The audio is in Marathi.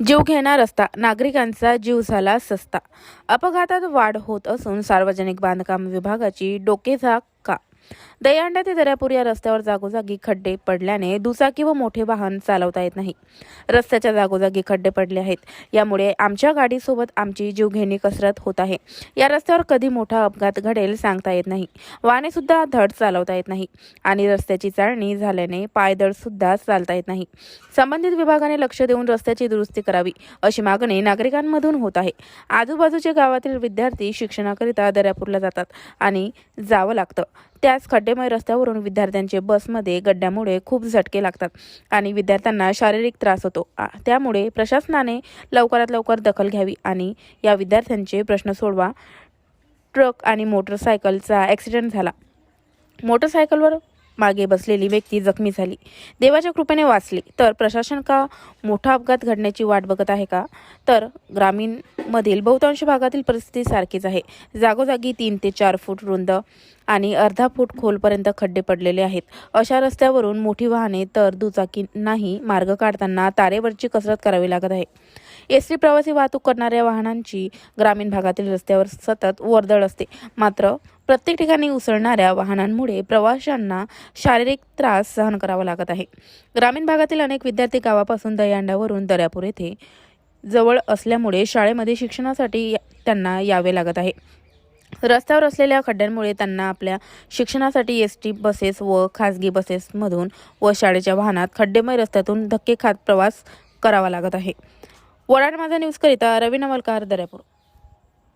जीव घेणार असता नागरिकांचा जीव झाला सस्ता. अपघातात वाढ होत असून सार्वजनिक बांधकाम विभागाची डोकेझाक का? दहीहंडा ते दर्यापूर या रस्त्यावर जागोजागी खड्डे पडल्याने दुचाकी व मोठे वाहन चालवता येत नाही. रस्त्याच्या जागोजागी खड्डे पडले आहेत. यामुळे आमच्या गाडीसोबत आमची जीवघेणी कसरत होत आहे. या रस्त्यावर कधी मोठा अपघात घडेल सांगता येत नाही. वाहने सुद्धा धड चालवता येत नाही आणि रस्त्याची चाळणी झाल्याने पायदळ सुद्धा चालता येत नाही. संबंधित विभागाने लक्ष देऊन रस्त्याची दुरुस्ती करावी अशी मागणी नागरिकांमधून होत आहे. आजूबाजूच्या गावातील विद्यार्थी शिक्षणाकरिता दर्यापूरला जातात आणि जावं लागतं. त्याच खड्डेमय रस्त्यावरून विद्यार्थ्यांचे बसमध्ये गड्ड्यामुळे खूप झटके लागतात आणि विद्यार्थ्यांना शारीरिक त्रास होतो. आ- त्यामुळे प्रशासनाने लवकरात लवकर दखल घ्यावी आणि या विद्यार्थ्यांचे प्रश्न सोडवा. ट्रक आणि मोटरसायकलचा ॲक्सिडेंट झाला. मोटरसायकलवर मागे बसलेली व्यक्ती जखमी झाली. देवाच्या कृपेने वाचली. तर प्रशासन का मोठा अपघात घडण्याची वाट बघत आहे का? तर ग्रामीणमधील बहुतांश भागातील परिस्थिती सारखीच आहे. जागोजागी तीन ते चार फूट रुंद आणि अर्धा फूट खोलपर्यंत खड्डे पडलेले आहेत. अशा रस्त्यावरून मोठी वाहने तर दुचाकींनाही मार्ग काढताना तारेवरची कसरत करावी लागत आहे. एस टी प्रवासी वाहतूक करणाऱ्या वाहनांची ग्रामीण भागातील रस्त्यावर सतत वर्दळ असते. मात्र प्रत्येक ठिकाणी उसळणाऱ्या वाहनांमुळे प्रवाशांना शारीरिक त्रास सहन करावा लागत आहे. ग्रामीण भागातील अनेक विद्यार्थी गावापासून दहीहंडावरून दर्यापूर येथे जवळ असल्यामुळे शाळेमध्ये शिक्षणासाठी त्यांना यावे लागत आहे. रस्त्यावर असलेल्या खड्ड्यांमुळे त्यांना आपल्या शिक्षणासाठी एस टी बसेस व खासगी बसेसमधून व शाळेच्या वाहनात खड्डेमय रस्त्यातून धक्के खात प्रवास करावा लागत आहे. वडाड माझा न्यूजकरिता रवी नवलकार दर्यापूर.